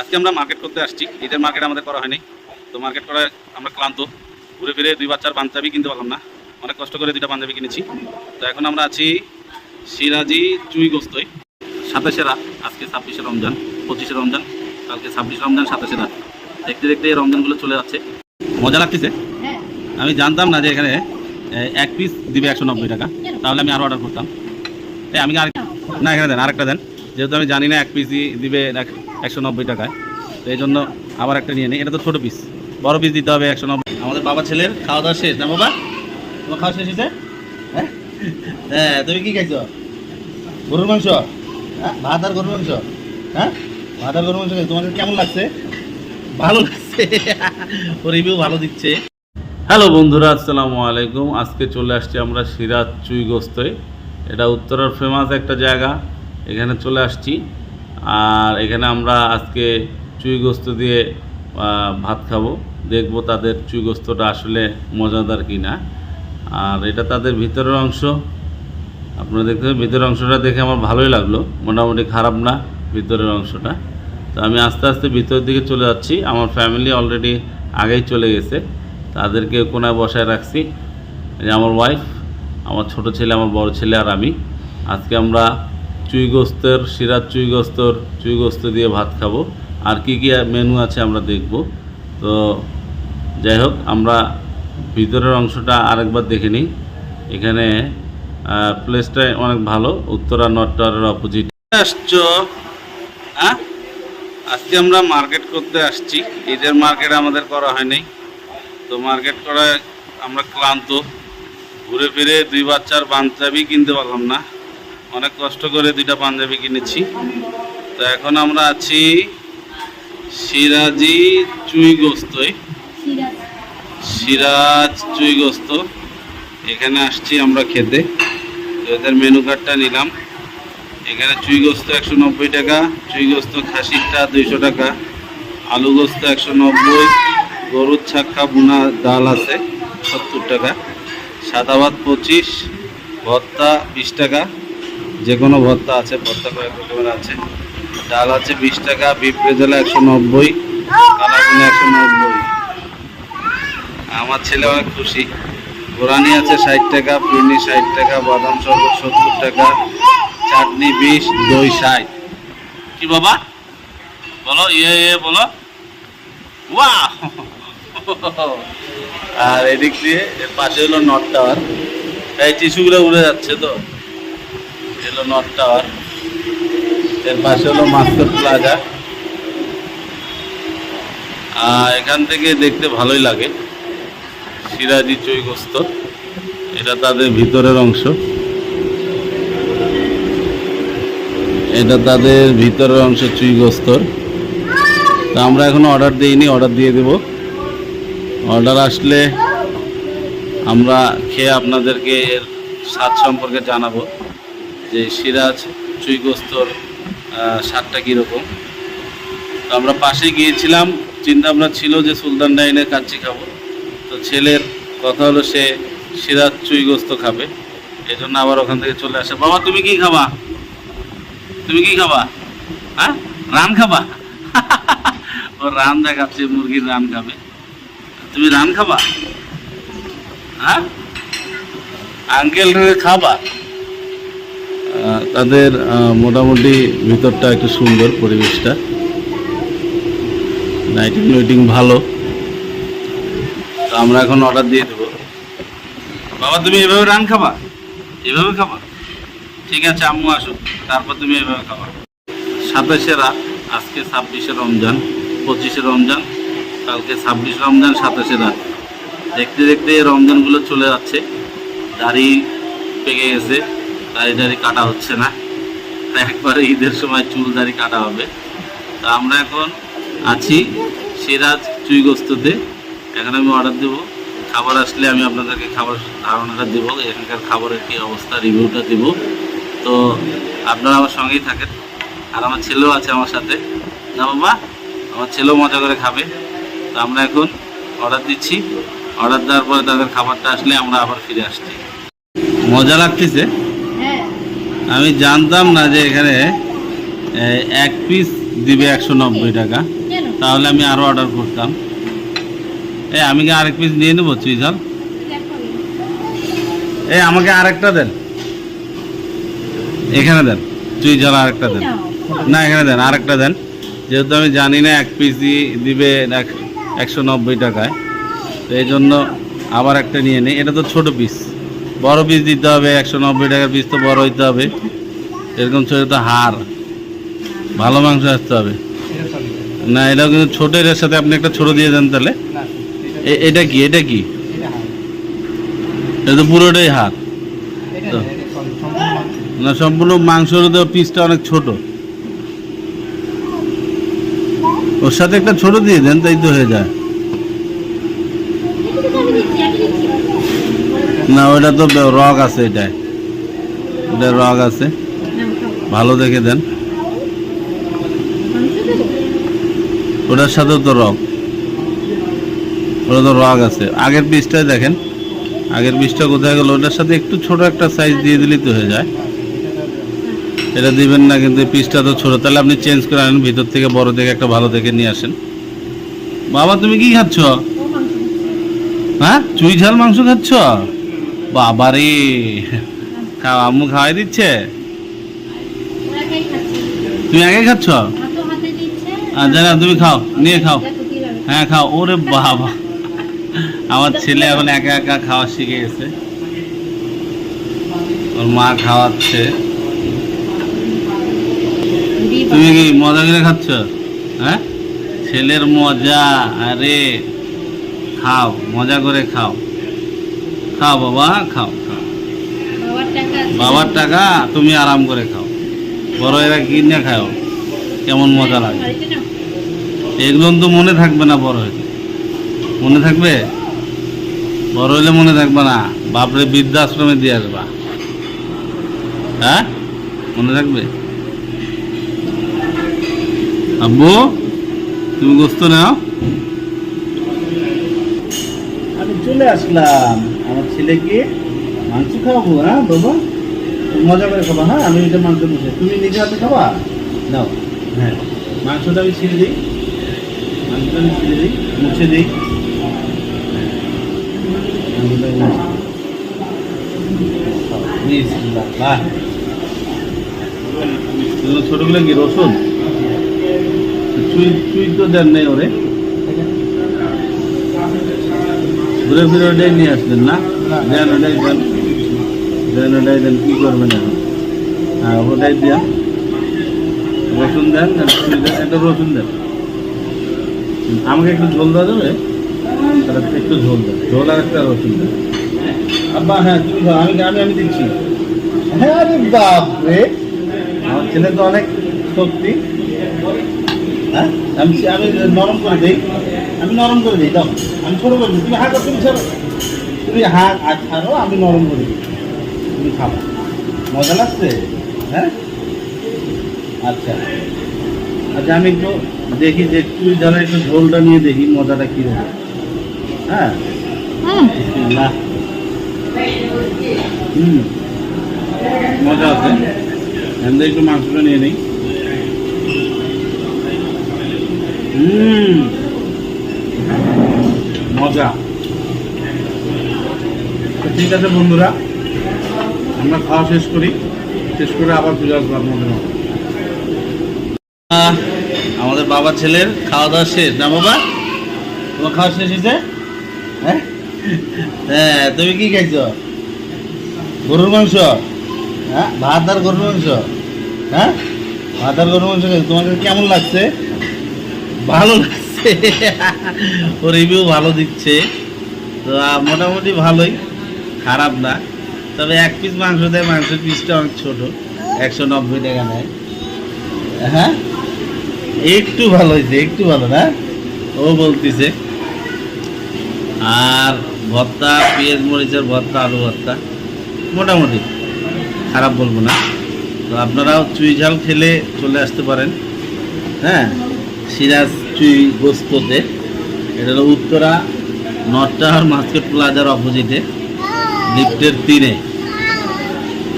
আজকে আমরা মার্কেট করতে আসছি। ঈদের মার্কেট আমাদের করা হয়নি। তো মার্কেট করায় আমরা ক্লান্ত। ঘুরে ফিরে দুই বাচ্চার পাঞ্জাবি কিনতে পারলাম না। অনেক কষ্ট করে দুইটা পাঞ্জাবি কিনেছি। তো এখন আমরা আছি সিরাজি চুই গোস্তই। সাতাশে রাত আজকে ছাব্বিশে রমজান পঁচিশে রমজান কালকে ছাব্বিশে রমজান সাতাশে রাত। দেখতে দেখতে এই রমজানগুলো চলে যাচ্ছে। মজা লাগতেছে? হ্যাঁ। আমি জানতাম না যে এখানে এক পিস দিবে একশো নব্বই টাকা। তাহলে আমি আরও অর্ডার করতাম। তাই আমি আরেক না এখানে দেন আরেকটা দেন। যেহেতু আমি জানি না, এক পিসই দিবে এক- একশো নব্বই টাকায়। তো এই জন্য আবার একটা নিয়ে নিই। এটা তো ছোটো পিস বড় পিস দিতে হবে একশো নব্বই। আমাদের বাবা ছেলের খাওয়া দাওয়া শেষ, না বাবা? তোমার খাওয়া শেষ হয়েছে? হ্যাঁ? হ্যাঁ তুমি কি খাইছো? গরুর মাংস? হ্যাঁ ভাত আর গরুর মাংস? হ্যাঁ? ভাত আর গরুর মাংস। তোমার কেমন লাগছে? ভালো লাগছে। ও রিভিউ ভালো দিচ্ছে। হ্যালো বন্ধুরা, আসসালামু আলাইকুম। আজকে চলে আসছি আমরা সিরাজ চুই গোস্তয় এটা উত্তরের ফেমাস একটা জায়গা। এখানে চলে আসছি। আর এখানে আমরা আজকে চুই গোস্ত দিয়ে ভাত খাব। দেখব তাদের চুই গোস্তটা আসলে মজাদার কি না আর এটা তাদের ভিতরের অংশ। আপনারা দেখতে ভিতরের অংশটা দেখে আমার ভালোই লাগল। মোটামুটি খারাপ না ভিতরের অংশটা। তো আমি আস্তে আস্তে ভিতরের দিকে চলে যাচ্ছি। আমার ফ্যামিলি অলরেডি আগেই চলে গেছে। তাদেরকে কোনায় বসায় রাখছি। আমার ওয়াইফ আমার ছোট ছেলে, আমার বড় ছেলে আর আমি। আজকে আমরা চুই গোস্তের সিরাজ চুই গোস্তর দিয়ে ভাত খাব। আর কি কি মেনু আছে আমরা দেখব। তো যাই হোক, আমরা ভিতরের অংশটা আরেকবার দেখে নিই। এখানে প্লেসটা অনেক ভালো। উত্তরা নটটারের অপোজিট আসছো? হ্যাঁ আজকে আমরা মার্কেট করতে আসছি। ঈদের মার্কেট আমাদের করা হয়নি। তো মার্কেট করায় আমরা ক্লান্ত। ঘুরে ফিরে দুই বাচ্চার পাঞ্জাবি কিনতে পারলাম না। অনেক কষ্ট করে দুইটা পাঞ্জাবি কিনেছি। তো এখন আমরা আছি সিরাজি চুই গোস্তই সিরাজ সিরাজ চুই গোস্ত এখানে আসছি আমরা খেতে। তো এদের মেনু কার্ডটা নিলাম। এখানে চুই গোস্ত একশো নব্বই টাকা চুই গোস্ত খাসিরটা দুইশো টাকা আলু গোস্ত একশো নব্বই, গরুর ছাক্কা বুনা ডাল আছে সত্তর টাকা সাদা ভাত পঁচিশ, ভর্তা বিশ টাকা যে কোনো ভর্তা আছে ভর্তা কয়েক রকমের আছে। ডাল আছে বিশ টাকা, বিফ রেজালা একশো নব্বই কালাগুনা একশো নব্বই। আমার ছেলে অনেক খুশি। গোরানি আছে ষাট টাকা পিনি ষাট টাকা, বাদাম শরবত সত্তর টাকা, চাটনি বিশ, দই ষাট। কি বাবা? বলো ইয়ে ইয়ে বলো। ওয়া আর এদিক দিয়ে পাশে হলো নর্থ টাওয়ার। এই টিস্যুগুলো উড়ে যাচ্ছে তো। এলো নর্থ টাওয়ার এর পাশে হলো মাস্কট প্লাজা আর এখান থেকে দেখতে ভালোই লাগে। সিরাজি চৈগস্ত। এটা তাদের ভিতরের অংশ। এটা তাদের ভিতরের অংশ চুইগস্তর তা আমরা এখনও অর্ডার দিইনি অর্ডার দিয়ে দেব। অর্ডার আসলে আমরা খেয়ে আপনাদেরকে এর স্বাদ সম্পর্কে জানাব। যে সিরাজ চুইগস্তর স্বাদটা কীরকম। তো আমরা পাশে গিয়েছিলাম চিন্তা ভাবনা ছিল যে সুলতান ডাইনের কাচ্চি খাব। তো ছেলের কথা হলো সে সিরাজ চুই গোস্ত খাবে। এই জন্য আবার ওখান থেকে চলে আসে। বাবা, তুমি কি খাবা? তুমি কি খাবা? হ্যাঁ? রান খাবা? ও রান দেখাচ্ছে মুরগির রান খাবে। তুমি রান খাবা? হ্যাঁ? আঙ্কেল খাবা? তাদের মোটামুটি ভিতরটা একটু সুন্দর পরিবেশটা। লাইটিং লাইটিং ভালো। তো আমরা এখন অর্ডার দিয়ে দেবো। বাবা, তুমি এভাবে রান খাবা? এভাবে খাবা? ঠিক আছে, আম্মু আসো তারপর তুমি এভাবে খাবা। সাতাশে রাত, আজকে ছাব্বিশে রমজান, পঁচিশে রমজান, কালকে ছাব্বিশ রমজান, সাতাশে রাত। দেখতে দেখতে রমজানগুলো চলে যাচ্ছে। দাড়ি পেকে গেছে। দাড়ি দাড়ি কাটা হচ্ছে না। একবারে ঈদের সময় চুল দাড়ি কাটা হবে। তা আমরা এখন আছি সিরাজ চুইগস্ততে। এখন আমি অর্ডার দেবো। খাবার আসলে আমি আপনাদেরকে খাবার ধারণাটা দেবো, এখানকার খাবারের কী অবস্থা, রিভিউটা দেব। তো আপনারা আমার সঙ্গেই থাকেন। আর আমার ছেলেও আছে আমার সাথে। না বাবা, আমার ছেলেও মজা করে খাবে। তো আমরা এখন অর্ডার দিচ্ছি। অর্ডার দেওয়ার পরে তাদের খাবারটা আসলে আমরা আবার ফিরে আসছি। মজা লাগতেছে। আমি জানতাম না যে এখানে এক পিস দিবে একশো নব্বই টাকা। তাহলে আমি আরও অর্ডার করতাম। এ আমি কি আরেক পিস নিয়ে নেব চুই ঝাল এ আমাকে আরেকটা দেন। এখানে দেন চুই ঝাল আরেকটা দেন। না এখানে দেন আরেকটা দেন। যেহেতু আমি জানি না এক পিসই দিবে এক- একশো নব্বই টাকায়। তো এই জন্য আবার একটা নিয়ে নিই। এটা তো ছোট পিস বড় পিস দিতে হবে একশো নব্বই টাকার পিস তো বড় হইতে হবে। এরকম ছোট তো হাড় ভালো মাংস আসতে হবে। না এটাও কিন্তু ছোট এর সাথে আপনি একটা ছোট দিয়ে দেন তাহলে। এটা কি এটা কি? এটা তো পুরোটাই হাড়। তো। না সম্পূর্ণ মাংসের পিসটা অনেক ছোট। ওর সাথে একটা ছোট দিয়ে দেন তাই তো হয়ে যায়। না ওটা তো রগ আছে এটা। রগ আছে। ভালো দেখে দেন। ওটার সাথেও তো রগ। ওটা তো রগ আছে। আগের পিসটাই দেখেন। আগের পিসটা কোথায় গেল? ওটার সাথে একটু ছোট একটা সাইজ দিয়ে দিলেই তো হয়ে যায়। এটা দিবেন না, কিন্তু পিসটা তো ছোট। তাহলে আপনি চেঞ্জ করে আনেন, ভিতর থেকে বড় দেখে একটা ভালো দেখে নিয়ে আসেন। বাবা, তুমি কি খাচ্ছ? হ্যাঁ? চুই ঝাল মাংস খাচ্ছ? বাবারে, খাও, আম্মু খাওয়াই দিচ্ছে? তুমি আগে খাচ্ছ? আর জানা, তুমি খাও, নিয়ে খাও। হ্যাঁ খাও। ওরে বাবা। আমার ছেলে এখন একা একা খাওয়া শিখে গেছে। ওর মা খাওয়াচ্ছে। তুমি কি মজা করে খাচ্ছ? হ্যাঁ? ছেলের মজা। আরে, খাও, মজা করে খাও। খাও বাবা খাও খাও। বাবার টাকা তুমি আরাম করে খাও। বড় এরা কিনে খাও। কেমন মজা লাগে। এগুলো তো মনে থাকবে না বড় হলে মনে থাকবে? বড় হলে মনে থাকবে না। বাপরে বৃদ্ধাশ্রমে দিয়ে আসবা। হ্যাঁ? মনে থাকবে? আব্বু তুমি গোস্ত নাও। আমি চলে আসলাম। আমার ছেলেকে মাংস খাওয়াবো হ্যাঁ বাবা? মজা করে খাবা হ্যাঁ? আমি এটা মাংস মুছে তুমি নিজে হাতে খাবা? নাও হ্যাঁ। মাংসটা আমি ছিঁড়ে দিই। মাংসটা আমি ছিঁড়ে দিই, মুছে দিই। ছোটগুলো কি রসুন? চুই চুই তো দেন নেই ওরে। ঘুরে ফিরে ওটাই নিয়ে আসবেন না? দেন ওটাই দেন। দেন ওটাই দেন কি করবেন এখন? হ্যাঁ ওটাই দেন। রসুন দেন আর চুই দেন একটা রসুন দেন। আমাকে একটু ঝোল দেওয়া যাবে? একটু ঝোল দেন। ঝোল আর একটা রসুন দেন। আব্বা হ্যাঁ তুমি আমি আমি আমি দিচ্ছি। হ্যাঁ আরে বাপরে। আমার ছেলে তো অনেক শক্তি হ্যাঁ আমি আমি নরম করে দিই। আমি নরম করে দিই দাও। আমি ছোটো করে দিই। তুমি হাত তুমি ছাড়ো। তুমি হাত আর ছাড়ো আমি নরম করে দিই। তুমি খাব মজা লাগছে? হ্যাঁ? আচ্ছা। আচ্ছা আমি একটু দেখি যে একটু যারা একটু ঝোলটা নিয়ে দেখি মজাটা কী হবে হ্যাঁ। হুম। মজা আছে। এমনি একটু মাংসটা নিয়ে নিই। হুম। মজা। তো ঠিক আছে বন্ধুরা, আমরা খাওয়া শেষ করি। শেষ করে আবার ফিরে আসব আপনাদের আমাদের বাবা ছেলের খাওয়া দাওয়া শেষ, না বাবা? তোমার খাওয়া শেষ হয়েছে? হ্যাঁ? হ্যাঁ তুমি কি খাইছো? গরুর মাংস? হ্যাঁ ভাত আর গরুর মাংস? হ্যাঁ? ভাত আর গরুর মাংস খাইছো। তোমার কাছে কেমন লাগছে? ভালো লাগছে। ও রিভিউ ভালো দিচ্ছে। তো মোটামুটি ভালোই। খারাপ না। তবে এক পিস মাংস দেয়, মাংসের পিসটা অনেক ছোট। একশো নব্বই টাকা নেয়। হ্যাঁ? একটু ভালো হয়েছে, একটু ভালো না? ও বলতেছে। আর ভর্তা, পেঁয়াজ, মরিচের ভর্তা, আলু ভর্তা, মোটামুটি। খারাপ বলব না। তো আপনারাও চুই ঝাল খেলে চলে আসতে পারেন। হ্যাঁ? সিরাজ চুই গোস্ততে। এটা হলো উত্তরা টাওয়ার মার্কেট প্লাজার অপোজিটে, লিফটের তীরে।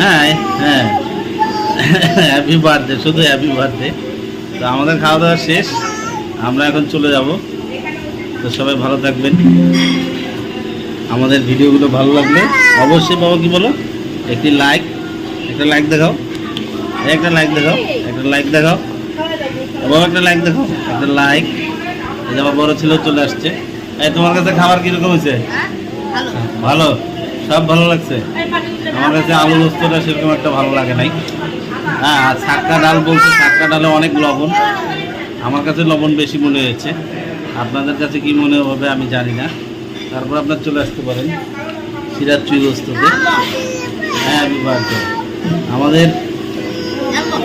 হ্যাঁ হ্যাঁ। হ্যাপি বার্থডে শুধু হ্যাপি বার্থডে তো আমাদের খাওয়া দাওয়া শেষ। আমরা এখন চলে যাব। তো সবাই ভালো থাকবেন। আমাদের ভিডিওগুলো ভালো লাগলে অবশ্যই বাবা কি বলো? একটি লাইক একটা লাইক দেখাও। একটা লাইক দেখাও, একটা লাইক দেখাও। বাবা একটা লাইক দেখাও একটা লাইক আমার বড় ছেলে চলে আসছে। এই, তোমার কাছে খাবার কীরকম হয়েছে? ভালো? সব ভালো লাগছে? আমার কাছে আলু পোস্তটা সেরকম একটা ভালো লাগে নাই। হ্যাঁ আর ছাক্কা ডাল বলছে ছাক্কা ডালে অনেক লবণ। আমার কাছে লবণ বেশি মনে হয়েছে। আপনাদের কাছে কি মনে হবে আমি জানি না। তারপর আপনার চলে আসতে পারেন সিরাজ চুই বস্তুতে হ্যাঁ আমি আমাদের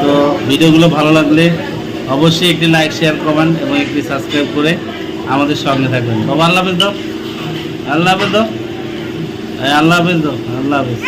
তো ভিডিওগুলো ভালো লাগলে অবশ্যই একটি লাইক শেয়ার কমেন্ট এবং একটি সাবস্ক্রাইব করে আমাদের সঙ্গে থাকবেন। বাবা, আল্লাহ হাফেজ দাও। আল্লাহ হাফেজ দাও। আল্লাহ হাফেজ দাও। আল্লাহ হাফেজ।